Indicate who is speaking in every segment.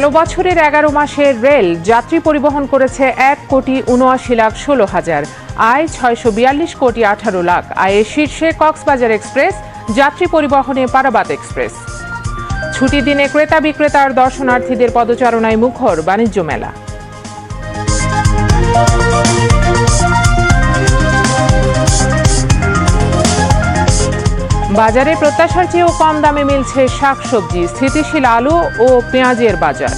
Speaker 1: গেল বছরের এগারো মাসে রেল যাত্রী পরিবহন করেছে এক কোটি উনআশি লাখ ষোলো হাজার আয় ছয়শো বিয়াল্লিশ কোটি আঠারো লাখ আয়ের শীর্ষে কক্সবাজার এক্সপ্রেস যাত্রী পরিবহনে পারাবাত এক্সপ্রেস ছুটি দিনে ক্রেতা বিক্রেতার দর্শনার্থীদের পদচারণায় মুখর বাণিজ্য মেলা বাজারে প্রত্যাশার চেয়েও কম দামে মিলছে শাকসবজি স্থিতিশীল আলু ও পেঁয়াজের বাজার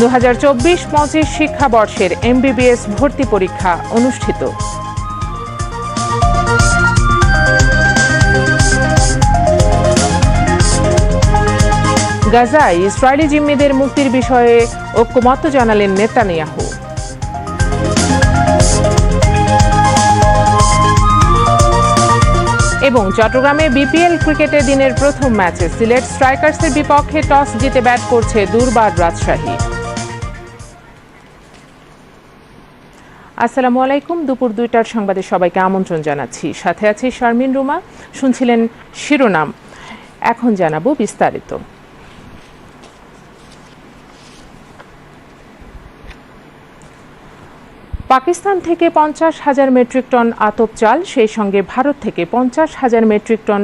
Speaker 1: দু হাজার চব্বিশ পঁচিশ শিক্ষাবর্ষের এমবিবিএস ভর্তি পরীক্ষা অনুষ্ঠিত গাজায় ইসরায়েলি জিম্মিদের মুক্তির বিষয়ে ঐক্যমত্য জানালেন নেতানিয়াহু এবং চট্টগ্রামে বিপিএল ক্রিকেটে দিনের প্রথম ম্যাচে সিলেট স্ট্রাইকার্সের বিপক্ষে টস জিতে ব্যাট করছে দুর্বার রাজশাহী
Speaker 2: আসসালামু আলাইকুম দুপুর দুইটার সংবাদে সবাইকে আমন্ত্রণ জানাচ্ছি সাথে আছি শারমিন রুমা শুনছিলেন শিরোনাম এখন জানাবো বিস্তারিত পাকিস্তান থেকে পঞ্চাশ হাজার মেট্রিক টন আতপ চাল সেই সঙ্গে ভারত থেকে পঞ্চাশ হাজার মেট্রিক টন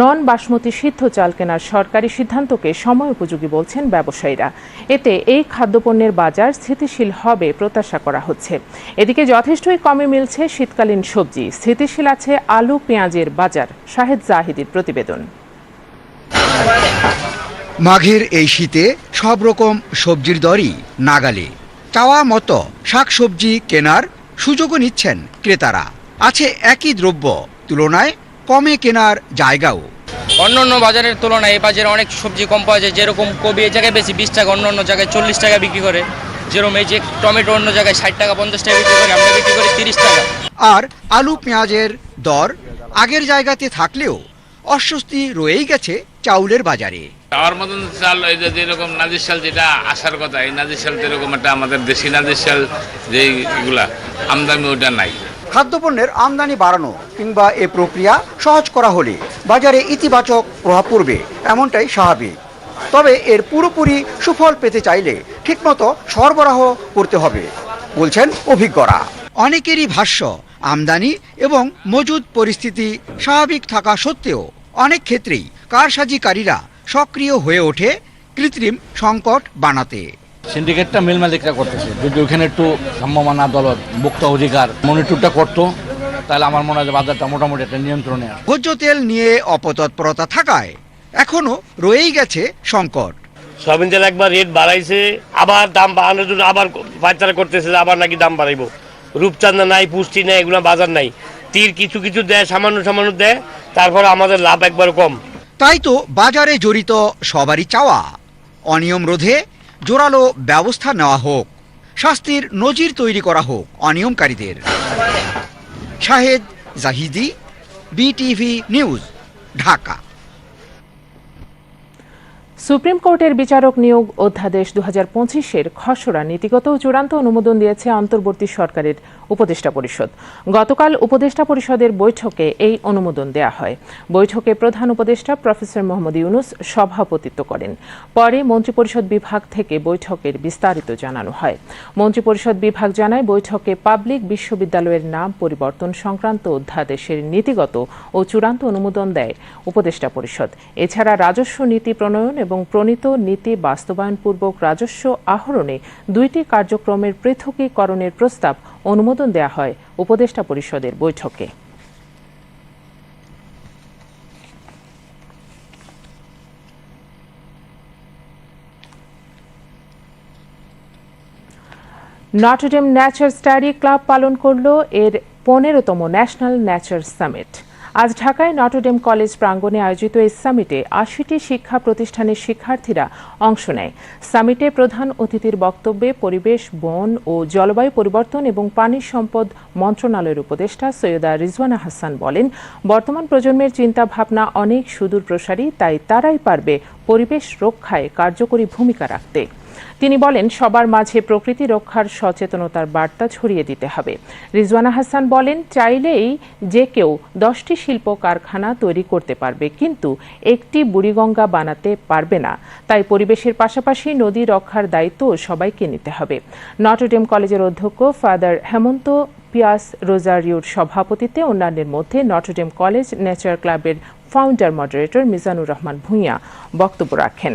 Speaker 2: নন বাসমতি সিদ্ধ চাল কেনার সরকারি সিদ্ধান্তকে সময় উপযোগী বলছেন ব্যবসায়ীরা এতে এই খাদ্যপণ্যের বাজার স্থিতিশীল হবে প্রত্যাশা করা হচ্ছে এদিকে যথেষ্টই কমে মিলছে শীতকালীন সবজি স্থিতিশীল আছে আলু পেঁয়াজের বাজার শাহেদ জাহিদির প্রতিবেদন
Speaker 3: মাঘের এই শীতে সব রকম সবজির দরই নাগালে চাওয়া মতো শাকসবজি কেনার সুযোগও নিচ্ছেন ক্রেতারা আছে একই দ্রব্য তুলনায় কমে কেনার জায়গাও
Speaker 4: অন্য অন্য বাজারের তুলনায় এই বাজারে অনেক সবজি কম পাওয়া যায় যেরকম কবি এই জায়গায় বেশি বিশ টাকা অন্য অন্য জায়গায় চল্লিশ টাকা বিক্রি করে যেরকম এই যে টমেটো অন্য জায়গায় ষাট টাকা পঞ্চাশ টাকা বিক্রি করে আমরা বিক্রি করি তিরিশ টাকা
Speaker 3: আর আলু পেঁয়াজের দর আগের জায়গাতে থাকলেও অস্বস্তি রয়েই গেছে চাউলের বাজারে
Speaker 5: আমার মতন চাল এই যে যেরকম নাজির চাল যেটা আসার কথা এই নাজির চাল যেরকম একটা আমাদের দেশি নাজির চাল যেইগুলা আমদানি ওটা নাই
Speaker 3: খাদ্যপণ্যের আমদানি বাড়ানো কিংবা এ প্রক্রিয়া সহজ করা হলে বাজারে ইতিবাচক প্রভাব পড়বে এমনটাই স্বাভাবিক তবে এর পুরোপুরি সুফল পেতে চাইলে ঠিকমতো সরবরাহ করতে হবে বলছেন অভিজ্ঞরা অনেকেরই ভাষ্য আমদানি এবং মজুদ পরিস্থিতি স্বাভাবিক থাকা সত্ত্বেও অনেক ক্ষেত্রেই কারসাজিকারীরা সক্রিয় হয়ে ওঠে কৃত্রিম সংকট বানাতে
Speaker 6: সিন্ডিকেটটা মিল মালিকরা করতেছে যদি ওখানে একটু সম্ভাবনা আদালত মুক্ত অধিকার মনিটরটা করতো তাহলে আমার মনে হয় বাজারটা মোটামুটি একটা নিয়ন্ত্রণে
Speaker 3: ভোজ্য তেল নিয়ে অপতৎপরতা থাকায় এখনো রয়েই গেছে সংকট
Speaker 6: সয়াবিন তেল একবার রেট বাড়াইছে আবার দাম বাড়ানোর জন্য আবার পাচার করতেছে আবার নাকি দাম বাড়াইবো রূপচান্দা নাই পুষ্টি নাই এগুলো বাজার নাই তীর কিছু কিছু দেয় সামান্য সামান্য দেয় তারপর আমাদের লাভ একবার কম
Speaker 3: তাই তো বাজারে জড়িত সবারই চাওয়া অনিয়ম রোধে জোরালো ব্যবস্থা নেওয়া হোক শাস্তির নজির তৈরি করা হোক অনিয়মকারীদের Shahed Zahidi BTV news Dhaka
Speaker 2: supreme কোর্টের বিচারক নিয়োগ অধ্যাদেশ দু হাজার পঁচিশের খসড়া নীতিগত ও চূড়ান্ত অনুমোদন দিয়েছে অন্তর্বর্তী সরকারের উপদেষ্টা পরিষদ গতকাল উপদেষ্টা পরিষদের বৈঠকে এই অনুমোদন দেয়া হয় বৈঠকে প্রধান উপদেষ্টা প্রফেসর মোহাম্মদ ইউনুস সভাপতিত্ব করেন পরে মন্ত্রিপরিষদ বিভাগ থেকে বৈঠকের বিস্তারিত জানানো হয় মন্ত্রিপরিষদ বিভাগ জানায় বৈঠকে পাবলিক বিশ্ববিদ্যালয়ের নাম পরিবর্তন সংক্রান্ত অধ্যাদেশের নীতিগত ও চূড়ান্ত অনুমোদন দেয় উপদেষ্টা পরিষদ এছাড়া রাজস্ব নীতি প্রণয়ন এবং প্রণীত নীতি বাস্তবায়নপূর্বক রাজস্ব আহরণে দুইটি কার্যক্রমের পৃথকীকরণের প্রস্তাব অনুমোদন দেয়া হয় উপদেষ্টা পরিষদের বৈঠকে নটরডেম ন্যাচার স্টাডি ক্লাব পালন করল এর পনেরোতম ন্যাশনাল ন্যাচার সামিট আজ ঢাকায় নটোডেম কলেজ প্রাঙ্গণে আয়োজিত এই সামিটে আশিটি শিক্ষা প্রতিষ্ঠানের শিক্ষার্থীরা অংশ নেয় সামিটে প্রধান অতিথির বক্তব্যে পরিবেশ বন ও জলবায়ু পরিবর্তন এবং পানি সম্পদ মন্ত্রণালয়ের উপদেষ্টা সৈয়দা রিজওয়ানা হাসান বলেন বর্তমান প্রজন্মের চিন্তা ভাবনা অনেক সুদূর প্রসারী তাই তারাই পারবে পরিবেশ রক্ষায় কার্যকরী ভূমিকা রাখতে তিনি বলেন সবার মাঝে প্রকৃতি রক্ষার সচেতনতার বার্তা ছড়িয়ে দিতে হবে রিজওয়ানা হাসান বলেন চাইলেই যে কেউ দশটি শিল্প কারখানা তৈরি করতে পারবে কিন্তু একটি বুড়িগঙ্গা বানাতে পারবে না তাই পরিবেশের পাশাপাশি নদী রক্ষার দায়িত্ব সবাইকে নিতে হবে নটরডেম কলেজের অধ্যক্ষ ফাদার হেমন্ত পিয়াস রোজারিওর সভাপতিতে অন্যান্যের মধ্যে নটরডেম কলেজ নেচার ক্লাবের ফাউন্ডার মডারেটর মিজানুর রহমান ভূঁইয়া বক্তব্য রাখেন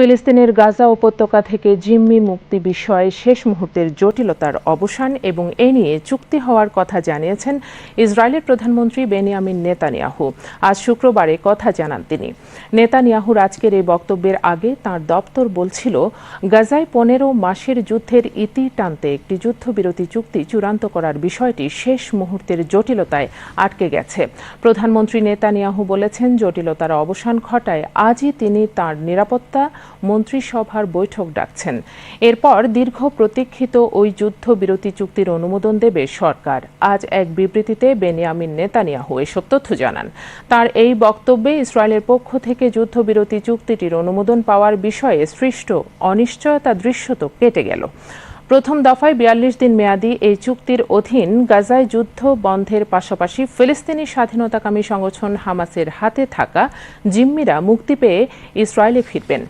Speaker 2: ফিলিস্তিনের গাজা উপত্যকা থেকে জিম্মি মুক্তি বিষয়ে শেষ মুহূর্তের জটিলতার অবসান এবং এ নিয়ে চুক্তি হওয়ার কথা জানিয়েছেন ইসরায়েলের প্রধানমন্ত্রী বেনিয়ামিন নেতানিয়াহু আজ শুক্রবারে কথা জানান তিনি নেতানিয়াহুর আজকের এই বক্তব্যের আগে তার দপ্তর বলছিল গাজায় পনেরো মাসের যুদ্ধের ইতি টানতে একটি যুদ্ধবিরতি চুক্তি চূড়ান্ত করার বিষয়টি শেষ মুহূর্তের জটিলতায় আটকে গেছে প্রধানমন্ত্রী নেতানিয়াহু বলেছেন জটিলতার অবসান ঘটায় আজই তিনি তার নিরাপত্তা মন্ত্রিসভার বৈঠক ডাকছেন এরপর দীর্ঘ প্রতীক্ষিত ওই যুদ্ধবিরতি চুক্তির অনুমোদন দেবে সরকার আজ এক বিবৃতিতে বেনিয়ামিন নেতানিয়াহু এসব তথ্য জানান তার এই বক্তব্যে ইসরায়েলের পক্ষ থেকে যুদ্ধবিরতি চুক্তিটির অনুমোদন পাওয়ার বিষয়ে সৃষ্ট অনিশ্চয়তা দৃশ্যত কেটে গেল প্রথম দফায় বিয়াল্লিশ দিন মেয়াদী এই চুক্তির অধীন গাজায় যুদ্ধ বন্ধের পাশাপাশি ফিলিস্তিনি স্বাধীনতাকামী সংগঠন হামাসের হাতে থাকা জিম্মিরা মুক্তি পেয়ে ইসরায়েলে ফিরবেন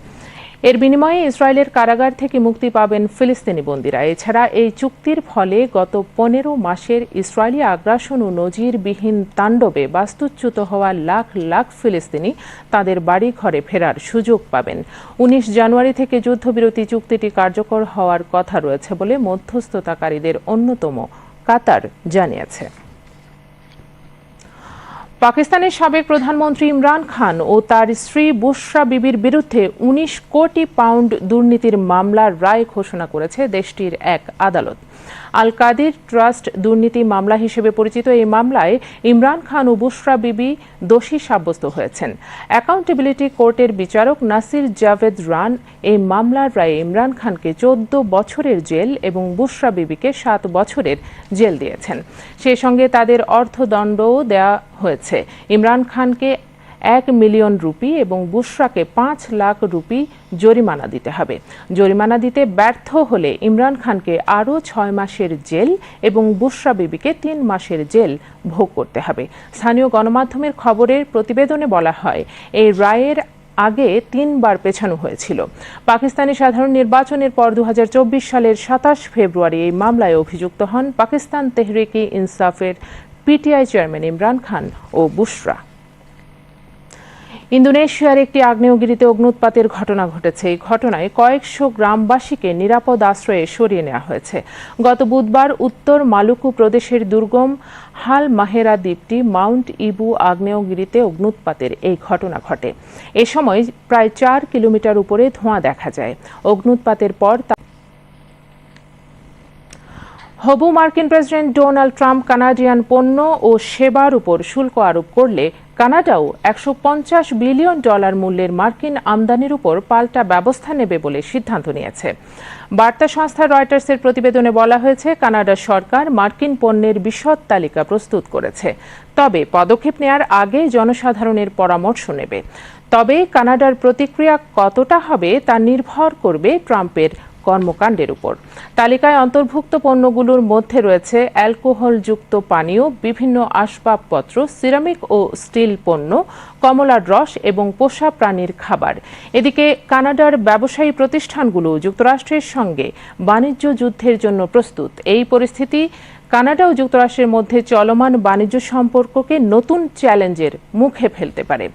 Speaker 2: এর বিনিময়ে ইসরায়েলের কারাগার থেকে মুক্তি পাবেন ফিলিস্তিনি বন্দীরা এছাড়া এই চুক্তির ফলে গত পনেরো মাসের ইসরায়েলি আগ্রাসন ও নজিরবিহীন তাণ্ডবে বাস্তুচ্যুত হওয়া লাখ লাখ ফিলিস্তিনি তাদের বাড়ি ঘরে ফেরার সুযোগ পাবেন উনিশ জানুয়ারি থেকে যুদ্ধবিরতি চুক্তিটি কার্যকর হওয়ার কথা রয়েছে বলে মধ্যস্থতাকারীদের অন্যতম কাতার জানিয়েছে পাকিস্তানের সাবেক প্রধানমন্ত্রী ইমরান খান ও তার স্ত্রী বুশরা বিবির বিরুদ্ধে ১৯ কোটি পাউন্ড দুর্নীতির মামলার রায় ঘোষণা করেছে দেশটির এক আদালত আল কাদের ট্রাস্ট দুর্নীতি মামলা হিসেবে পরিচিত এই মামলায় ইমরান খান ও বুশরা বিবি দোষী সাব্যস্ত হয়েছেন অ্যাকাউন্টেবিলিটি কোর্টের বিচারক নাসির জাভেদ রান এই মামলার রায়ে ইমরান খানকে চোদ্দ বছরের জেল এবং বুশরা বিবিকে সাত বছরের জেল দিয়েছেন সেই সঙ্গে তাদের অর্থদণ্ডও দেয়া হয়েছে ইমরান খানকে এক মিলিয়ন রুপি এবং বুশরাকে পাঁচ লাখ রুপি জরিমানা দিতে হবে জরিমানা দিতে ব্যর্থ হলে ইমরান খানকে আরও ছয় মাসের জেল এবং বুশরা বিবিকে তিন মাসের জেল ভোগ করতে হবে স্থানীয় গণমাধ্যমের খবরের প্রতিবেদনে বলা হয় এই রায়ের আগে তিনবার পেছানো হয়েছিল পাকিস্তানি সাধারণ নির্বাচনের পর দু সালের সাতাশ ফেব্রুয়ারি এই মামলায় অভিযুক্ত হন পাকিস্তান তেহরিকি ইনসাফের পিটিআই চেয়ারম্যান ইমরান খান ও বুশরা ইন্দোনেশিয়ার একটি আগ্নেয়গিরিতে অগ্নুৎপাতের ঘটনা ঘটেছে এই ঘটনায় কয়েকশো গ্রামবাসীকে নিরাপদ আশ্রয়ে সরিয়ে নেওয়া হয়েছে গত বুধবার উত্তর মালুকু প্রদেশের দুর্গম হাল মাহেরা দ্বীপটি মাউন্ট ইবু আগ্নেয়গিরিতে অগ্নুৎপাতের এই ঘটনা ঘটে এ সময় প্রায় চার কিলোমিটার উপরে ধোঁয়া দেখা যায় অগ্নুৎপাতের পর হবু মার্কিন প্রেসিডেন্ট ডোনাল্ড ট্রাম্প কানাডিয়ান পণ্য ও সেবার উপর শুল্ক আরোপ করলে কানাডাও একশো বিলিয়ন ডলার মূল্যের মার্কিন আমদানির উপর পাল্টা ব্যবস্থা নেবে বলে সিদ্ধান্ত নিয়েছে বার্তা সংস্থা রয়টার্সের প্রতিবেদনে বলা হয়েছে কানাডা সরকার মার্কিন পণ্যের বিশদ তালিকা প্রস্তুত করেছে তবে পদক্ষেপ নেয়ার আগে জনসাধারণের পরামর্শ নেবে তবে কানাডার প্রতিক্রিয়া কতটা হবে তা নির্ভর করবে ট্রাম্পের কর্মকাণ্ডের উপর তালিকায় অন্তর্ভুক্ত পণ্যগুলোর মধ্যে রয়েছে অ্যালকোহলযুক্ত পানীয় বিভিন্ন আসবাবপত্র সিরামিক ও স্টিল পণ্য কমলার রস এবং পোষা প্রাণীর খাবার এদিকে কানাডার ব্যবসায়ী প্রতিষ্ঠানগুলো যুক্তরাষ্ট্রের সঙ্গে বাণিজ্য যুদ্ধের জন্য প্রস্তুত এই পরিস্থিতি কানাডা ও যুক্তরাষ্ট্রের মধ্যে চলমান বাণিজ্য সম্পর্ককে নতুন চ্যালেঞ্জের মুখে ফেলতে পারে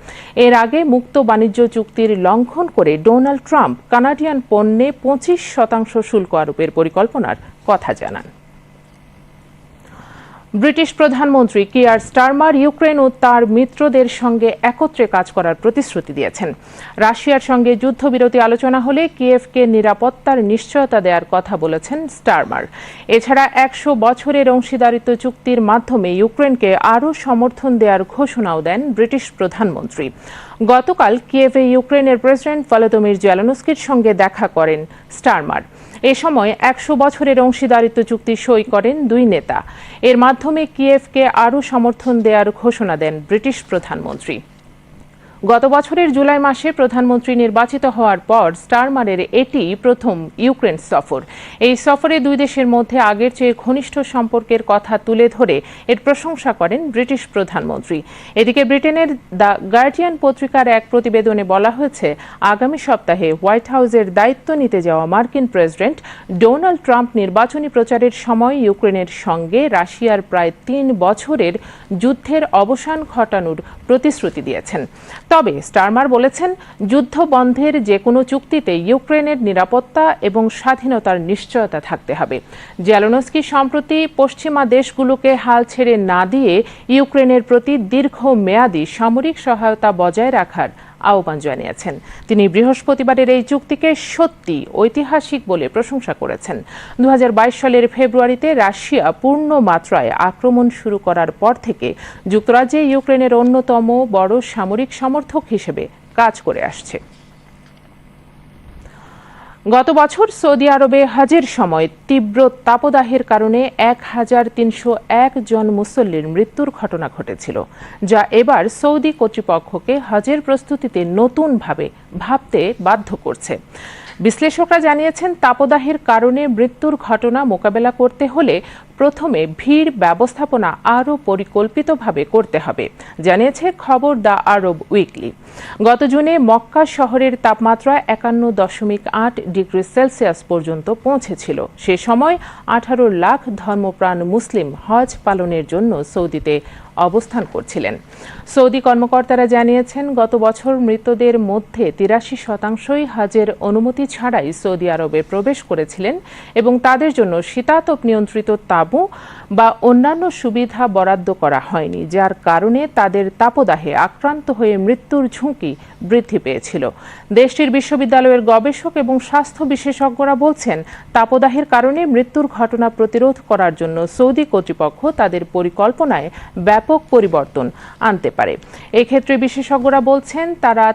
Speaker 2: এর আগে মুক্ত বাণিজ্য চুক্তির লঙ্ঘন করে ডোনাল্ড ট্রাম্প কানাডিয়ান পণ্যে পঁচিশ শতাংশ শুল্ক আরোপের পরিকল্পনার কথা জানান ব্রিটিশ প্রধানমন্ত্রী কিয়ার স্টারমার ইউক্রেন ও তার মিত্রদের সঙ্গে একত্রে কাজ করার প্রতিশ্রুতি দিয়েছেন রাশিয়ার সঙ্গে যুদ্ধবিরতি আলোচনা হলে কিয়েভকে নিরাপত্তার নিশ্চয়তা দেওয়ার কথা বলেছেন স্টারমার এছাড়া একশো বছরের অংশীদারিত্ব চুক্তির মাধ্যমে ইউক্রেনকে আরও সমর্থন দেওয়ার ঘোষণাও দেন ব্রিটিশ প্রধানমন্ত্রী গতকাল কিয়েভে ইউক্রেনের প্রেসিডেন্ট ভলোদমির জেলানস্কির সঙ্গে দেখা করেন স্টারমার এ সময় একশো বছরের অংশীদারিত্ব চুক্তি সই করেন দুই নেতা এর মাধ্যমে কিয়েভকে আরও সমর্থন দেওয়ার ঘোষণা দেন ব্রিটিশ প্রধানমন্ত্রী গত বছরের জুলাই মাসে প্রধানমন্ত্রী নির্বাচিত হওয়ার পর স্টারমারের এটি প্রথম ইউক্রেন সফর এই সফরে দুই দেশের মধ্যে আগের চেয়ে ঘনিষ্ঠ সম্পর্কের কথা তুলে ধরে এর প্রশংসা করেন ব্রিটিশ প্রধানমন্ত্রী এদিকে ব্রিটেনের দ্য গার্ডিয়ান পত্রিকার এক প্রতিবেদনে বলা হয়েছে আগামী সপ্তাহে হোয়াইট হাউসের দায়িত্ব নিতে যাওয়া মার্কিন প্রেসিডেন্ট ডোনাল্ড ট্রাম্প নির্বাচনী প্রচারের সময় ইউক্রেনের সঙ্গে রাশিয়ার প্রায় তিন বছরের যুদ্ধের অবসান ঘটানোর প্রতিশ্রুতি দিয়েছেন তবে স্টারমার বলেছেন যুদ্ধবন্ধের যে কোনো চুক্তিতে ইউক্রেনের নিরাপত্তা এবং স্বাধীনতার নিশ্চয়তা থাকতে হবে জ্যালোনস্কি সম্প্রতি পশ্চিমা দেশগুলোকে হাল ছেড়ে না দিয়ে ইউক্রেনের প্রতি দীর্ঘ মেয়াদী সামরিক সহায়তা বজায় রাখার আহ্বান জানিয়েছেন তিনি বৃহস্পতিবারের এই চুক্তিকে সত্যি ঐতিহাসিক বলে প্রশংসা করেছেন দু সালের ফেব্রুয়ারিতে রাশিয়া পূর্ণ মাত্রায় আক্রমণ শুরু করার পর থেকে যুক্তরাজ্যে ইউক্রেনের অন্যতম বড় সামরিক সমর্থক হিসেবে কাজ করে আসছে গত বছর সৌদি আরবে হজের সময় তীব্র তাপদাহের কারণে এক হাজার তিনশো এক জন মুসল্লির মৃত্যুর ঘটনা ঘটেছিল যা এবার সৌদি কর্তৃপক্ষকে হজের প্রস্তুতিতে নতুনভাবে ভাবতে বাধ্য করছে বিশ্লেষকরা জানিয়েছেন তাপদাহের কারণে মৃত্যুর ঘটনা মোকাবেলা করতে হলে প্রথমে ভিড় ব্যবস্থাপনা আরও পরিকল্পিতভাবে করতে হবে জানিয়েছে খবর দ্য আরব উইকলি গত জুনে মক্কা শহরের তাপমাত্রা একান্ন দশমিক আট ডিগ্রি সেলসিয়াস পর্যন্ত পৌঁছেছিল সে সময় আঠারো লাখ ধর্মপ্রাণ মুসলিম হজ পালনের জন্য সৌদিতে অবস্থান করছিলেন সৌদি কর্মকর্তারা জানিয়েছেন গত বছর মৃতদের মধ্যে তিরাশি শতাংশই হাজের অনুমতি ছাড়াই সৌদি আরবে প্রবেশ করেছিলেন এবং তাদের জন্য শীতাতপ নিয়ন্ত্রিত তাঁবু বা অন্যান্য সুবিধা বরাদ্দ করা হয়নি যার কারণে তাদের তাপদাহে আক্রান্ত হয়ে মৃত্যুর ঝুঁকি বৃদ্ধি পেয়েছিল দেশটির বিশ্ববিদ্যালয়ের গবেষক এবং স্বাস্থ্য বিশেষজ্ঞরা বলছেন তাপদাহের কারণে মৃত্যুর ঘটনা প্রতিরোধ করার জন্য সৌদি কর্তৃপক্ষ তাদের পরিকল্পনায় ব্যাপক পরিবর্তন আনতে পারে এক্ষেত্রে বিশেষজ্ঞরা বলছেন তারা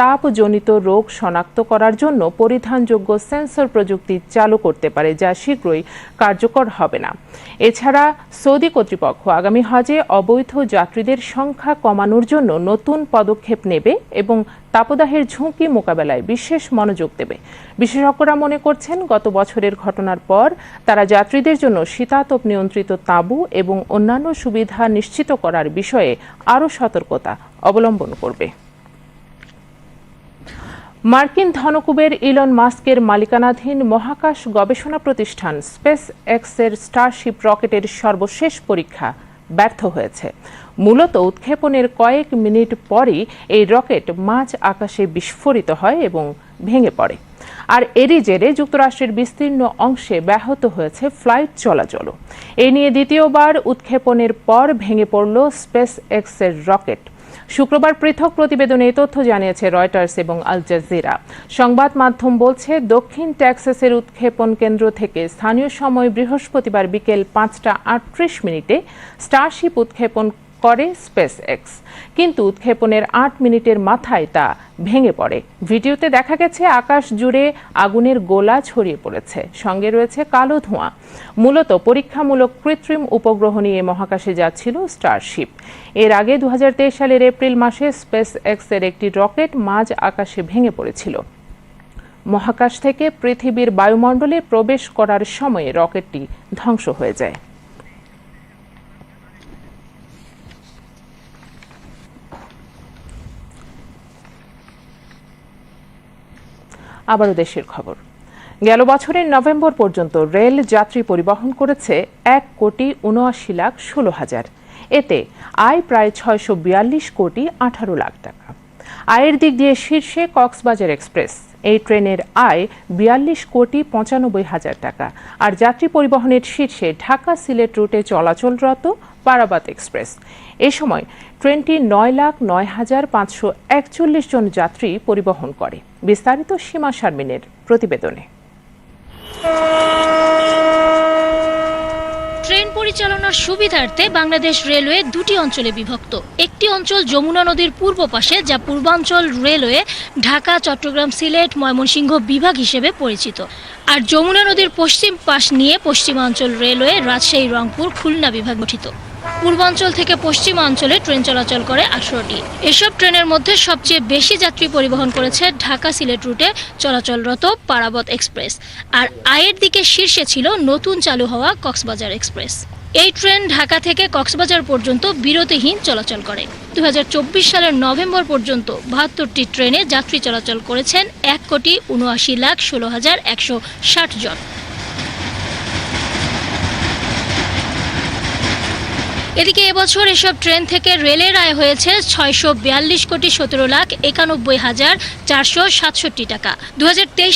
Speaker 2: তাপজনিত রোগ শনাক্ত করার জন্য পরিধানযোগ্য সেন্সর প্রযুক্তি চালু করতে পারে যা শীঘ্রই কার্যকর হবে না এছাড়া সৌদি কর্তৃপক্ষ আগামী হজে অবৈধ যাত্রীদের সংখ্যা কমানোর জন্য নতুন পদক্ষেপ নেবে এবং তাপদাহের ঝুঁকি মোকাবেলায় বিশেষ মনোযোগ দেবে বিশেষজ্ঞরা মনে করছেন গত বছরের ঘটনার পর তারা যাত্রীদের জন্য শীতাতপ নিয়ন্ত্রিত তাঁবু এবং অন্যান্য সুবিধা নিশ্চিত করার বিষয়ে আরও সতর্কতা অবলম্বন করবে মার্কিন ধনকুবের ইলন মাস্কের মালিকানাধীন মহাকাশ গবেষণা প্রতিষ্ঠান স্পেস এক্সের স্টারশিপ রকেটের সর্বশেষ পরীক্ষা ব্যর্থ হয়েছে মূলত উৎক্ষেপণের কয়েক মিনিট পরই এই রকেট মাঝ আকাশে বিস্ফোরিত হয় এবং ভেঙে পড়ে আর এরই জেরে যুক্তরাষ্ট্রের বিস্তীর্ণ অংশে ব্যাহত হয়েছে ফ্লাইট চলাচল এ নিয়ে দ্বিতীয়বার উৎক্ষেপণের পর ভেঙে পড়ল স্পেস এক্সের রকেট শুক্রবার পৃথক প্রতিবেদনে এ তথ্য জানিয়েছে রয়টার্স এবং আল জাজিরা সংবাদ মাধ্যম বলছে দক্ষিণ ট্যাক্সাসের উৎক্ষেপণ কেন্দ্র থেকে স্থানীয় সময় বৃহস্পতিবার বিকেল পাঁচটা আটত্রিশ মিনিটে স্টারশিপ উৎক্ষেপণ করে স্পেস এক্স কিন্তু উৎক্ষেপণের আট মিনিটের মাথায় তা ভেঙে পড়ে ভিডিওতে দেখা গেছে আকাশ জুড়ে আগুনের গোলা ছড়িয়ে পড়েছে সঙ্গে রয়েছে কালো ধোঁয়া মূলত পরীক্ষামূলক কৃত্রিম উপগ্রহ নিয়ে মহাকাশে যাচ্ছিল স্টারশিপ এর আগে দু সালের এপ্রিল মাসে স্পেস এক্সের একটি রকেট মাঝ আকাশে ভেঙে পড়েছিল মহাকাশ থেকে পৃথিবীর বায়ুমণ্ডলে প্রবেশ করার সময়ে রকেটটি ধ্বংস হয়ে যায় আবারও দেশের খবর গেল বছরের নভেম্বর পর্যন্ত রেল যাত্রী পরিবহন করেছে এক কোটি উনআশি লাখ ষোলো হাজার এতে আয় প্রায় ছয়শো বিয়াল্লিশ কোটি আঠারো লাখ টাকা আয়ের দিক দিয়ে শীর্ষে কক্সবাজার এক্সপ্রেস এই ট্রেনের আয় বিয়াল্লিশ কোটি পঁচানব্বই হাজার টাকা আর যাত্রী পরিবহনের শীর্ষে ঢাকা সিলেট রুটে চলাচলরত পারাবাত এক্সপ্রেস এ সময় ট্রেনটি নয় লাখ নয় হাজার পাঁচশো একচল্লিশ জন যাত্রী পরিবহন করে বিস্তারিত সীমা শারমিনের প্রতিবেদনে
Speaker 7: ট্রেন পরিচালনার সুবিধার্থে বাংলাদেশ রেলওয়ে দুটি অঞ্চলে বিভক্ত একটি অঞ্চল যমুনা নদীর পূর্ব পাশে যা পূর্বাঞ্চল রেলওয়ে ঢাকা চট্টগ্রাম সিলেট ময়মনসিংহ বিভাগ হিসেবে পরিচিত আর যমুনা নদীর পশ্চিম পাশ নিয়ে পশ্চিমাঞ্চল রেলওয়ে রাজশাহী রংপুর খুলনা বিভাগ গঠিত পূর্বাঞ্চল থেকে পশ্চিমাঞ্চলে ট্রেন চলাচল করে আঠারোটি এসব ট্রেনের মধ্যে সবচেয়ে বেশি যাত্রী পরিবহন করেছে ঢাকা সিলেট রুটে চলাচলরত পারাবত এক্সপ্রেস আর আয়ের দিকে শীর্ষে ছিল নতুন চালু হওয়া কক্সবাজার এক্সপ্রেস এই ট্রেন ঢাকা থেকে কক্সবাজার পর্যন্ত বিরতিহীন চলাচল করে দু সালের নভেম্বর পর্যন্ত বাহাত্তরটি ট্রেনে যাত্রী চলাচল করেছেন এক কোটি উনআশি লাখ ষোলো হাজার একশো ষাট জন এদিকে এবছর এসব ট্রেন থেকে রেলের আয় হয়েছে ছয়শো বিয়াল্লিশ কোটি সতেরো লাখ একানব্বই হাজার চারশো সাতষট্টি টাকা দু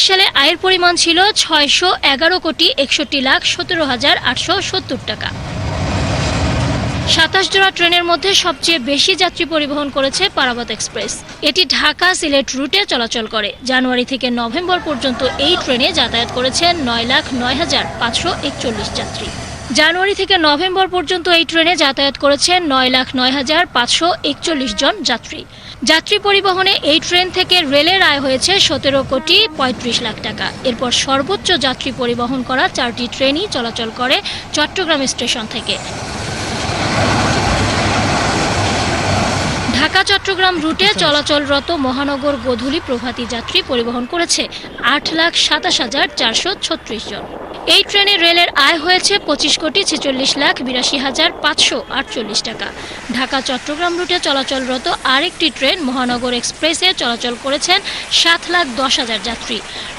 Speaker 7: সালে আয়ের পরিমাণ ছিল ছয়শো এগারো কোটি একষট্টি লাখ সতেরো হাজার আটশো সত্তর টাকা সাতাশ জোড়া ট্রেনের মধ্যে সবচেয়ে বেশি যাত্রী পরিবহন করেছে পারাবত এক্সপ্রেস এটি ঢাকা সিলেট রুটে চলাচল করে জানুয়ারি থেকে নভেম্বর পর্যন্ত এই ট্রেনে যাতায়াত করেছে নয় লাখ নয় হাজার পাঁচশো একচল্লিশ যাত্রী জানুয়ারি থেকে নভেম্বর পর্যন্ত এই ট্রেনে যাতায়াত করেছেন নয় লাখ নয় হাজার পাঁচশো একচল্লিশ জন যাত্রী যাত্রী পরিবহনে এই ট্রেন থেকে রেলের আয় হয়েছে সতেরো কোটি পঁয়ত্রিশ লাখ টাকা এরপর সর্বোচ্চ যাত্রী পরিবহন করা চারটি ট্রেনই চলাচল করে চট্টগ্রাম স্টেশন থেকে ঢাকা চট্টগ্রাম রুটে আচ্ছা, আচ্ছা। চলাচলরত মহানগর গোধূলি প্রভাতী যাত্রী পরিবহন করেছে আট লাখ সাতাশ হাজার চারশো ছত্রিশ জন এই ট্রেনে রেলের আয় হয়েছে পঁচিশ কোটি ছেচল্লিশ লাখ বিরাশি হাজার পাঁচশো আটচল্লিশ টাকা ঢাকা চট্টগ্রাম রুটে চলাচলরত আরেকটি ট্রেন মহানগর এক্সপ্রেসে চলাচল করেছেন সাত লাখ দশ হাজার যাত্রী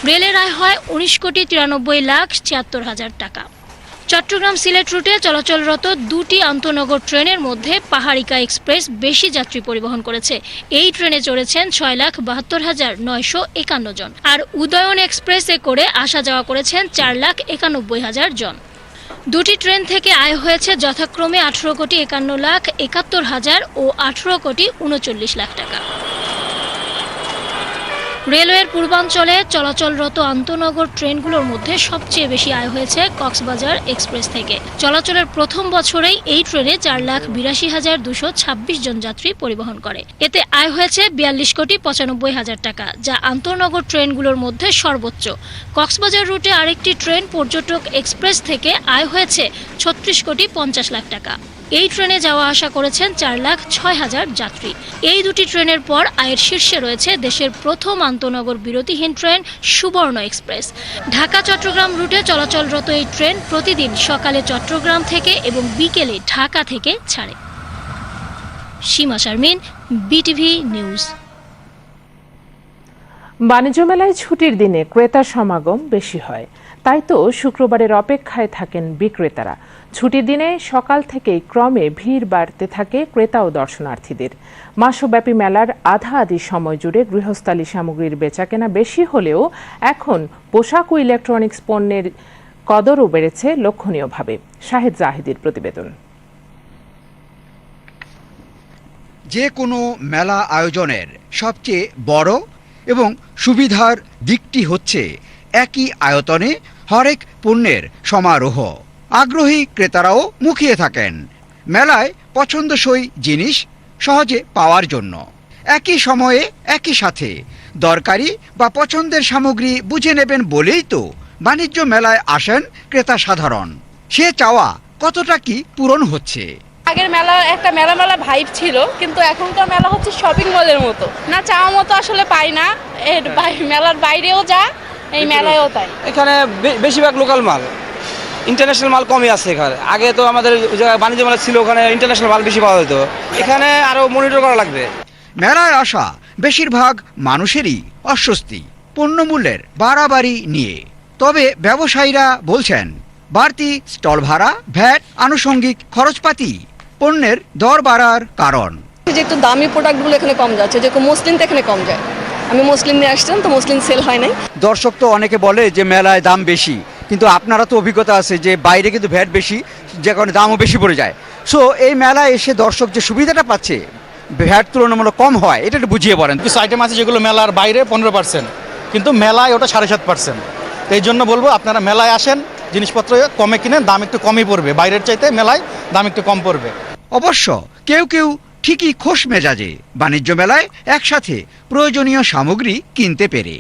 Speaker 7: রেলের আয় হয় উনিশ কোটি তিরানব্বই লাখ ছিয়াত্তর হাজার টাকা চট্টগ্রাম সিলেট রুটে চলাচলরত দুটি আন্তনগর ট্রেনের মধ্যে পাহাড়িকা এক্সপ্রেস বেশি যাত্রী পরিবহন করেছে এই ট্রেনে চড়েছেন ছয় লাখ বাহাত্তর হাজার নয়শো একান্ন জন আর উদয়ন এক্সপ্রেসে করে আসা যাওয়া করেছেন চার লাখ একানব্বই হাজার জন দুটি ট্রেন থেকে আয় হয়েছে যথাক্রমে আঠারো কোটি একান্ন লাখ একাত্তর হাজার ও আঠারো কোটি উনচল্লিশ লাখ টাকা রেলওয়ের পূর্বাঞ্চলে চলাচলরত আন্তনগর ট্রেনগুলোর মধ্যে সবচেয়ে বেশি আয় হয়েছে কক্সবাজার এক্সপ্রেস থেকে চলাচলের প্রথম বছরেই এই ট্রেনে চার লাখ বিরাশি হাজার দুশো ছাব্বিশ জন যাত্রী পরিবহন করে এতে আয় হয়েছে বিয়াল্লিশ কোটি পঁচানব্বই হাজার টাকা যা আন্তনগর ট্রেনগুলোর মধ্যে সর্বোচ্চ কক্সবাজার রুটে আরেকটি ট্রেন পর্যটক এক্সপ্রেস থেকে আয় হয়েছে ছত্রিশ কোটি পঞ্চাশ লাখ টাকা এই ট্রেনে যাওয়া আসা করেছেন চার লাখ ছয় হাজার যাত্রী এই দুটি ট্রেনের পর আয়ের শীর্ষে রয়েছে দেশের প্রথম আন্তনগর বিরতিহীন ট্রেন সুবর্ণ এক্সপ্রেস ঢাকা চট্টগ্রাম রুটে চলাচলরত এই ট্রেন প্রতিদিন সকালে চট্টগ্রাম থেকে এবং বিকেলে ঢাকা থেকে ছাড়ে সীমা শারমিন বিটিভি নিউজ
Speaker 2: বাণিজ্য মেলায় ছুটির দিনে ক্রেতার সমাগম বেশি হয় তাই তো শুক্রবারের অপেক্ষায় থাকেন বিক্রেতারা ছুটির দিনে সকাল থেকেই ক্রমে ভিড় বাড়তে থাকে ক্রেতা ও দর্শনার্থীদের মাসব্যাপী মেলার আধা আধি সময় জুড়ে গৃহস্থালী সামগ্রীর বেচাকেনা বেশি হলেও এখন পোশাক ও ইলেকট্রনিক্স পণ্যের কদরও বেড়েছে লক্ষণীয়ভাবে শাহেদ জাহিদের প্রতিবেদন
Speaker 3: যে কোনো মেলা আয়োজনের সবচেয়ে বড় এবং সুবিধার দিকটি হচ্ছে একই আয়তনে হরেক পণ্যের সমারোহ আগ্রহী ক্রেতারাও মুখিয়ে থাকেন মেলায় পছন্দসই জিনিস সহজে পাওয়ার জন্য একই সময়ে একই সাথে দরকারি বা পছন্দের সামগ্রী বুঝে নেবেন বলেই তো বাণিজ্য মেলায় আসেন ক্রেতা সাধারণ সে চাওয়া কতটা কি পূরণ হচ্ছে
Speaker 8: আগের মেলা একটা মেলা মেলা ভাইব ছিল কিন্তু এখনকার মেলা হচ্ছে শপিং মলের মতো না চাওয়া মতো আসলে পাই না এর হ্যাঁ। মেলার বাইরেও যা এই মেলায়ও তাই
Speaker 9: এখানে বেশিরভাগ লোকাল মাল ইন্টারন্যাশনাল মাল কমই আছে এখানে আগে তো আমাদের বাণিজ্য মেলা ছিল ওখানে ইন্টারন্যাশনাল মাল বেশি পাওয়া যেত এখানে আরও মনিটর করা লাগবে
Speaker 3: মেলায় আসা বেশিরভাগ মানুষেরই অস্বস্তি পণ্যমূল্যের বাড়াবাড়ি নিয়ে তবে ব্যবসায়ীরা বলছেন বাড়তি স্টল ভাড়া ভ্যাট আনুষঙ্গিক খরচপাতি পণ্যের দর বাড়ার কারণ
Speaker 8: যেহেতু দামি প্রোডাক্টগুলো এখানে কম যাচ্ছে যে মুসলিম এখানে কম যায় আমি মুসলিম নিয়ে আসছিলাম তো মুসলিম সেল হয় নাই
Speaker 10: দর্শক তো অনেকে বলে যে মেলায় দাম বেশি কিন্তু আপনারা তো অভিজ্ঞতা আছে যে বাইরে কিন্তু ভ্যাট বেশি যে কারণে দামও বেশি পড়ে যায় সো এই মেলায় এসে দর্শক যে সুবিধাটা পাচ্ছে ভ্যাট তুলনামূলক কম হয় এটা একটু বুঝিয়ে বলেন
Speaker 9: কিছু আইটেম আছে যেগুলো মেলার বাইরে পনেরো পার্সেন্ট কিন্তু মেলায় ওটা সাড়ে সাত পার্সেন্ট এই জন্য বলবো আপনারা মেলায় আসেন জিনিসপত্র কমে কিনেন দাম একটু কমই পড়বে বাইরের চাইতে মেলায় দাম একটু কম পড়বে অবশ্য কেউ কেউ ঠিকই খোশ মেজাজে বাণিজ্য মেলায় একসাথে প্রয়োজনীয় সামগ্রী কিনতে পেরে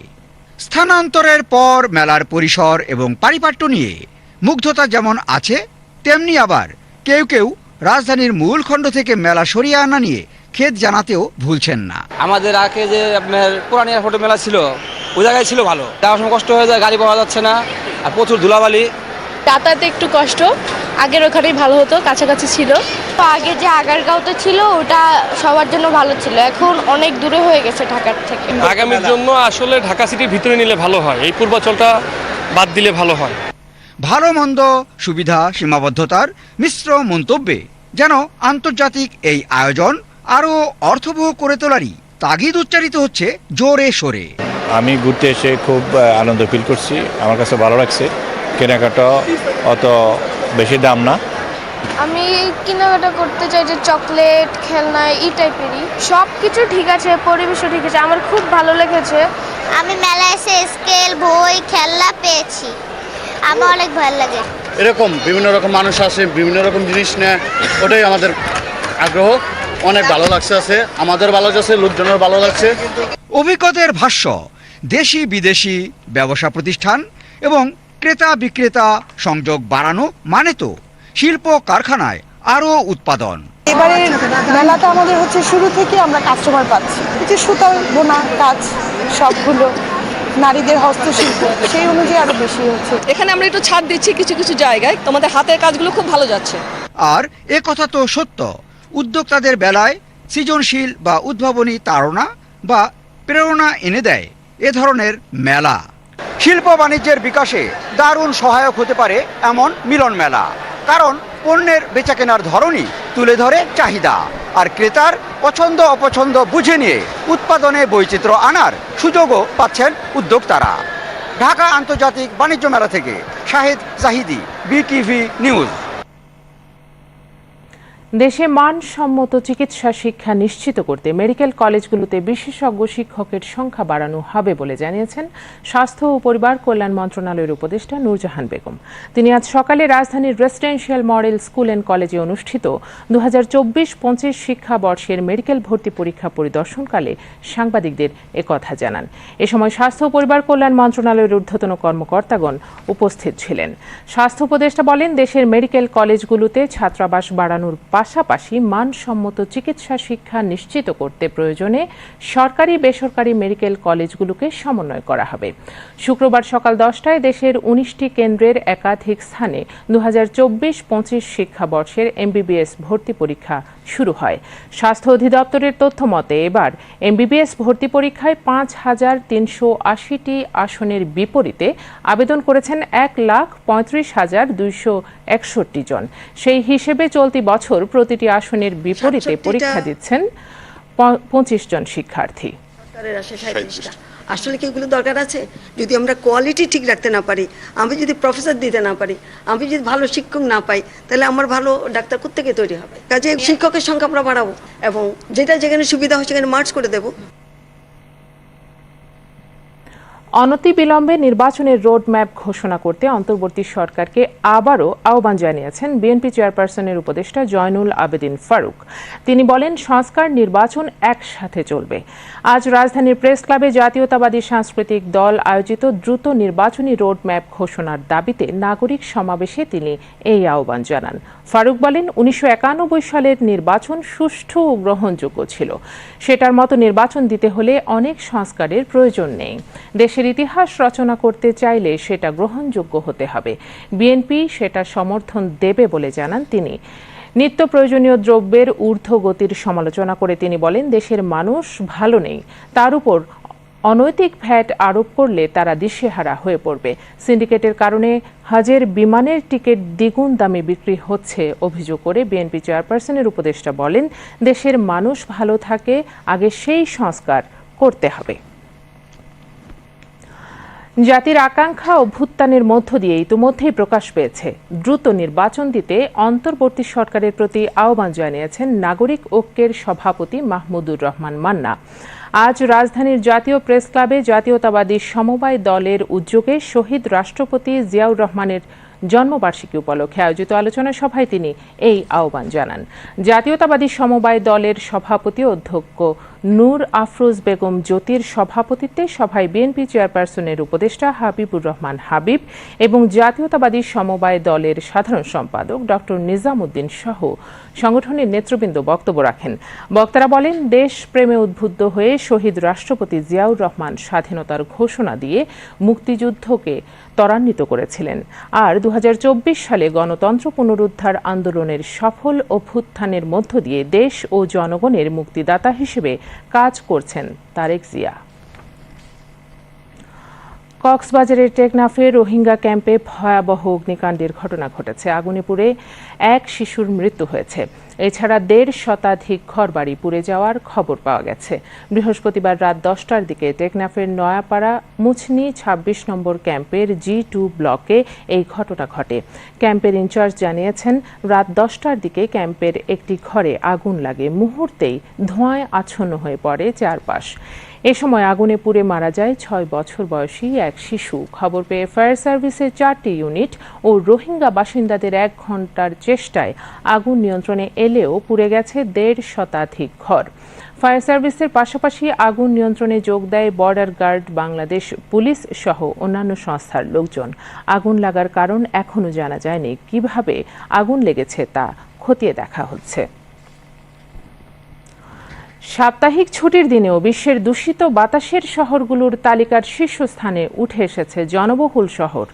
Speaker 9: স্থানান্তরের পর মেলার পরিসর এবং পারিপাট্য নিয়ে মুগ্ধতা যেমন আছে তেমনি আবার কেউ কেউ রাজধানীর মূল খণ্ড থেকে মেলা সরিয়ে আনা নিয়ে খেদ জানাতেও ভুলছেন না আমাদের আগে যে আপনার পুরানি এয়ারপোর্টে মেলা ছিল ওই জায়গায় ছিল ভালো যাওয়ার সময় কষ্ট হয়ে যায় গাড়ি পাওয়া যাচ্ছে না আর প্রচুর ধুলাবালি যাতায়াতে একটু কষ্ট আগের ওখানেই ভালো হতো কাছাকাছি ছিল তো আগে যে আগারগাঁওতে ছিল ওটা সবার জন্য ভালো ছিল এখন অনেক দূরে হয়ে গেছে ঢাকার থেকে আগামীর জন্য আসলে ঢাকা সিটির ভিতরে নিলে ভালো হয় এই পূর্বাচলটা বাদ দিলে ভালো হয় ভালো মন্দ সুবিধা সীমাবদ্ধতার মিশ্র মন্তব্যে যেন আন্তর্জাতিক এই আয়োজন আরও অর্থবহ করে তোলারই তাগিদ উচ্চারিত হচ্ছে জোরে সোরে আমি ঘুরতে এসে খুব আনন্দ ফিল করছি আমার কাছে ভালো লাগছে কেনাকাটা অত বেশি দাম না আমি কেনাকাটা করতে চাই যে চকলেট খেলনা এই টাইপেরই সব কিছু ঠিক আছে পরিবেশও ঠিক আছে আমার খুব ভালো লেগেছে আমি মেলায় এসে স্কেল বই খেলনা পেয়েছি আমার অনেক ভালো লাগে এরকম বিভিন্ন রকম মানুষ আসে বিভিন্ন রকম জিনিস নেয় ওটাই আমাদের আগ্রহ অনেক ভালো লাগছে আছে আমাদের ভালো যাচ্ছে লোকজনের ভালো লাগছে অভিজ্ঞতার ভাষ্য দেশি বিদেশি ব্যবসা প্রতিষ্ঠান এবং ক্রেতা বিক্রেতা সংযোগ বাড়ানো মানে তো শিল্প কারখানায় আরও উৎপাদন এবারে মেলাটা আমাদের হচ্ছে শুরু থেকে আমরা কাস্টমার পাচ্ছি যে সুতার বোনা কাজ সবগুলো নারীদের হস্তশিল্প সেই অনুযায়ী আরো বেশি হচ্ছে এখানে আমরা একটু ছাড় দিচ্ছি কিছু কিছু জায়গায় তোমাদের হাতের কাজগুলো খুব ভালো যাচ্ছে আর এ কথা তো সত্য উদ্যোক্তাদের বেলায় সৃজনশীল বা উদ্ভাবনী তাড়না বা প্রেরণা এনে দেয় এ ধরনের মেলা শিল্প বাণিজ্যের বিকাশে দারুণ সহায়ক হতে পারে এমন মিলন মেলা কারণ পণ্যের বেচা কেনার ধরনই তুলে ধরে চাহিদা আর ক্রেতার পছন্দ অপছন্দ বুঝে নিয়ে উৎপাদনে বৈচিত্র্য আনার সুযোগও পাচ্ছেন উদ্যোক্তারা ঢাকা আন্তর্জাতিক বাণিজ্য মেলা থেকে শাহেদ জাহিদি বিটিভি নিউজ দেশে মানসম্মত চিকিৎসা শিক্ষা নিশ্চিত করতে মেডিকেল কলেজগুলোতে বিশেষজ্ঞ শিক্ষকের সংখ্যা বাড়ানো হবে বলে জানিয়েছেন স্বাস্থ্য ও পরিবার কল্যাণ মন্ত্রণালয়ের উপদেষ্টা নূরজাহান বেগম তিনি আজ সকালে রাজধানীর রেসিডেন্সিয়াল মডেল স্কুল অ্যান্ড কলেজে অনুষ্ঠিত দু হাজার চব্বিশ পঁচিশ শিক্ষাবর্ষের মেডিকেল ভর্তি পরীক্ষা পরিদর্শনকালে সাংবাদিকদের একথা জানান এ সময় স্বাস্থ্য ও পরিবার কল্যাণ মন্ত্রণালয়ের ঊর্ধ্বতন কর্মকর্তাগণ উপস্থিত ছিলেন স্বাস্থ্য উপদেষ্টা বলেন দেশের মেডিকেল কলেজগুলোতে ছাত্রাবাস বাড়ানোর পাশাপাশি পাশাপাশি মানসম্মত চিকিৎসা শিক্ষা নিশ্চিত করতে প্রয়োজনে সরকারি বেসরকারি মেডিকেল কলেজগুলোকে সমন্বয় করা হবে শুক্রবার সকাল দশটায় দেশের উনিশটি কেন্দ্রের একাধিক স্থানে দু হাজার চব্বিশ পঁচিশ শিক্ষাবর্ষের এমবিবিএস ভর্তি পরীক্ষা শুরু হয় স্বাস্থ্য অধিদপ্তরের তথ্য মতে এবার এমবিবিএস ভর্তি পরীক্ষায় পাঁচ হাজার তিনশো আশিটি আসনের বিপরীতে আবেদন করেছেন এক লাখ পঁয়ত্রিশ হাজার দুইশো একষট্টি জন সেই হিসেবে চলতি বছর প্রতিটি আসনের বিপরীতে পরীক্ষা দিচ্ছেন পঁচিশ জন শিক্ষার্থী আসলে কি এগুলো দরকার আছে যদি আমরা কোয়ালিটি ঠিক রাখতে না পারি আমি যদি প্রফেসর দিতে না পারি আমি যদি ভালো শিক্ষক না পাই তাহলে আমার ভালো ডাক্তার কোথেকে তৈরি হবে কাজে শিক্ষকের সংখ্যা আমরা বাড়াবো এবং যেটা যেখানে সুবিধা হয় সেখানে মার্চ করে দেবো অনতিবিলম্বে নির্বাচনের রোডম্যাপ ঘোষণা করতে অন্তর্বর্তী সরকারকে আবারও আহ্বান জানিয়েছেন বিএনপি চেয়ারপারসনের উপদেষ্টা জয়নুল আবেদিন ফারুক তিনি বলেন সংস্কার নির্বাচন একসাথে চলবে আজ রাজধানীর প্রেস ক্লাবে জাতীয়তাবাদী সাংস্কৃতিক দল আয়োজিত দ্রুত নির্বাচনী রোডম্যাপ ঘোষণার দাবিতে নাগরিক সমাবেশে তিনি এই আহ্বান জানান ফারুক বলেন উনিশশো সালের নির্বাচন সুষ্ঠু ও গ্রহণযোগ্য ছিল সেটার মতো নির্বাচন দিতে হলে অনেক সংস্কারের প্রয়োজন নেই দেশের দেশের ইতিহাস রচনা করতে চাইলে সেটা গ্রহণযোগ্য হতে হবে বিএনপি সেটা সমর্থন দেবে বলে জানান তিনি নিত্য প্রয়োজনীয় দ্রব্যের ঊর্ধ্বগতির সমালোচনা করে তিনি বলেন দেশের মানুষ ভালো নেই তার উপর অনৈতিক ভ্যাট আরোপ করলে তারা দিশেহারা হয়ে পড়বে সিন্ডিকেটের কারণে হাজের বিমানের টিকিট দ্বিগুণ দামে বিক্রি হচ্ছে অভিযোগ করে বিএনপি চেয়ারপারসনের উপদেষ্টা বলেন দেশের মানুষ ভালো থাকে আগে সেই সংস্কার করতে হবে জাতির আকাঙ্ক্ষা অভ্যুত্থানের মধ্য দিয়ে ইতিমধ্যেই প্রকাশ পেয়েছে দ্রুত নির্বাচন দিতে অন্তর্বর্তী সরকারের প্রতি আহ্বান জানিয়েছেন নাগরিক ঐক্যের সভাপতি মাহমুদুর রহমান মান্না আজ রাজধানীর জাতীয় প্রেস ক্লাবে জাতীয়তাবাদী সমবায় দলের উদ্যোগে শহীদ রাষ্ট্রপতি জিয়াউর রহমানের জন্মবার্ষিকী উপলক্ষে আয়োজিত আলোচনা সভায় তিনি এই আহ্বান জানান জাতীয়তাবাদী সমবায় দলের সভাপতি অধ্যক্ষ নূর আফরোজ বেগম জ্যোতির সভাপতিত্বে সভায় বিএনপি চেয়ারপারসনের উপদেষ্টা হাবিবুর রহমান হাবিব এবং জাতীয়তাবাদী সমবায় দলের সাধারণ সম্পাদক ডক্টর নিজামুদ্দিন সহ সংগঠনের নেতৃবৃন্দ বক্তব্য রাখেন বক্তারা বলেন দেশ প্রেমে উদ্বুদ্ধ হয়ে শহীদ রাষ্ট্রপতি জিয়াউর রহমান স্বাধীনতার ঘোষণা দিয়ে মুক্তিযুদ্ধকে ত্বরান্বিত করেছিলেন আর দু সালে গণতন্ত্র পুনরুদ্ধার আন্দোলনের সফল অভ্যুত্থানের মধ্য দিয়ে দেশ ও জনগণের মুক্তিদাতা হিসেবে কাজ করছেন তারেক জিয়া কক্সবাজারের টেকনাফে রোহিঙ্গা ক্যাম্পে ভয়াবহ অগ্নিকাণ্ডের ঘটনা ঘটেছে আগুনে পুড়ে এক শিশুর মৃত্যু হয়েছে এছাড়া দেড় শতাধিক ঘরবাড়ি পুড়ে যাওয়ার খবর পাওয়া গেছে বৃহস্পতিবার রাত দশটার দিকে টেকনাফের নয়াপাড়া মুছনি ২৬ নম্বর ক্যাম্পের জি টু ব্লকে এই ঘটনা ঘটে ক্যাম্পের ইনচার্জ জানিয়েছেন রাত দশটার দিকে ক্যাম্পের একটি ঘরে আগুন লাগে মুহূর্তেই ধোঁয়ায় আচ্ছন্ন হয়ে পড়ে চারপাশ এ সময় আগুনে পুড়ে মারা যায় ছয় বছর বয়সী এক শিশু খবর পেয়ে ফায়ার সার্ভিসের চারটি ইউনিট ও রোহিঙ্গা বাসিন্দাদের এক ঘন্টার চেষ্টায় আগুন নিয়ন্ত্রণে এলেও পুড়ে গেছে দেড় শতাধিক ঘর ফায়ার সার্ভিসের পাশাপাশি আগুন নিয়ন্ত্রণে যোগ দেয় বর্ডার গার্ড বাংলাদেশ পুলিশ সহ অন্যান্য সংস্থার লোকজন আগুন লাগার কারণ এখনও জানা যায়নি কিভাবে আগুন লেগেছে তা খতিয়ে দেখা হচ্ছে সাপ্তাহিক ছুটির দিনেও বিশ্বের দূষিত বাতাসের শহরগুলোর তালিকার শীর্ষস্থানে উঠে এসেছে জনবহুল শহর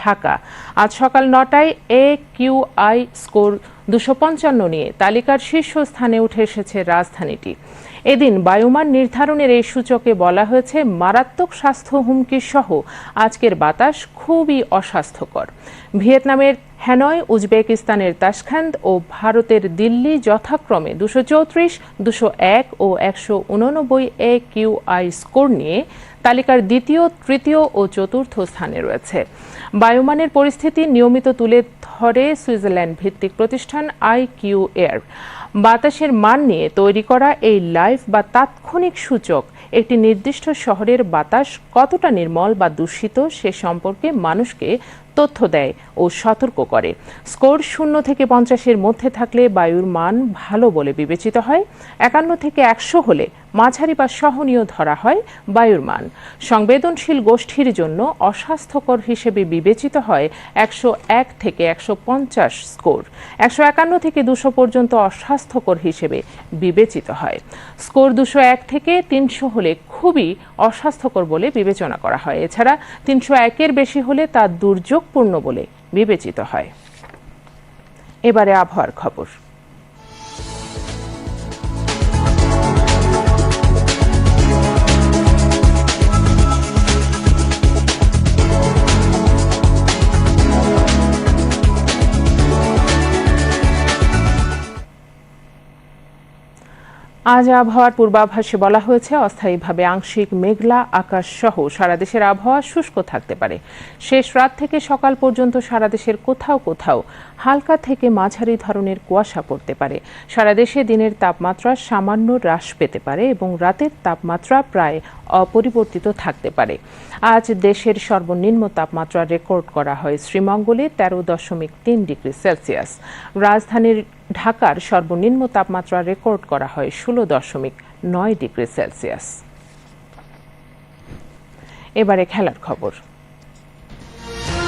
Speaker 9: ঢাকা আজ সকাল নটায় এ কিউ আই স্কোর দুশো পঞ্চান্ন নিয়ে তালিকার শীর্ষস্থানে উঠে এসেছে রাজধানীটি এদিন বায়ুমান নির্ধারণের এই সূচকে বলা হয়েছে মারাত্মক স্বাস্থ্য হুমকি সহ আজকের বাতাস খুবই অস্বাস্থ্যকর ভিয়েতনামের হ্যানয় উজবেকিস্তানের তাসখান্দ ও ভারতের দিল্লি যথাক্রমে দুশো চৌত্রিশ দুশো এক ও একশো উননব্বই এ কিউ আই স্কোর নিয়ে তালিকার দ্বিতীয় তৃতীয় ও চতুর্থ স্থানে রয়েছে বায়ুমানের পরিস্থিতি নিয়মিত তুলে ধরে সুইজারল্যান্ড ভিত্তিক প্রতিষ্ঠান আই কিউ এয়ার বাতাসের মান নিয়ে তৈরি করা এই লাইফ বা তাৎক্ষণিক সূচক একটি নির্দিষ্ট শহরের বাতাস কতটা নির্মল বা দূষিত সে সম্পর্কে মানুষকে তথ্য দেয় ও সতর্ক করে স্কোর শূন্য থেকে পঞ্চাশের মধ্যে থাকলে বায়ুর মান ভালো বলে বিবেচিত হয় একান্ন থেকে একশো হলে মাঝারি বা সহনীয় ধরা হয় বায়ুর মান সংবেদনশীল গোষ্ঠীর জন্য অস্বাস্থ্যকর হিসেবে বিবেচিত হয় একশো এক থেকে একশো পঞ্চাশ স্কোর একশো একান্ন থেকে দুশো পর্যন্ত অস্বাস্থ্যকর হিসেবে বিবেচিত হয় স্কোর দুশো এক থেকে তিনশো হলে খুবই অস্বাস্থ্যকর বলে বিবেচনা করা হয় এছাড়া তিনশো একের বেশি হলে তা দুর্যোগপূর্ণ বলে বিবেচিত হয় এবারে আবহাওয়ার খবর আজ আবহাওয়ার পূর্বাভাসে বলা হয়েছে অস্থায়ীভাবে আংশিক মেঘলা আকাশ সহ সারা দেশের আবহাওয়া শুষ্ক থাকতে পারে শেষ রাত থেকে সকাল পর্যন্ত সারা দেশের কোথাও কোথাও হালকা থেকে মাঝারি ধরনের কুয়াশা পড়তে পারে সারা দেশে দিনের তাপমাত্রা সামান্য হ্রাস পেতে পারে এবং রাতের তাপমাত্রা প্রায় অপরিবর্তিত থাকতে পারে আজ দেশের সর্বনিম্ন তাপমাত্রা রেকর্ড করা হয় শ্রীমঙ্গলে তেরো দশমিক তিন ডিগ্রি সেলসিয়াস রাজধানীর ঢাকার সর্বনিম্ন তাপমাত্রা রেকর্ড করা হয় ষোলো দশমিক নয় ডিগ্রি সেলসিয়াস এবারে খেলার খবর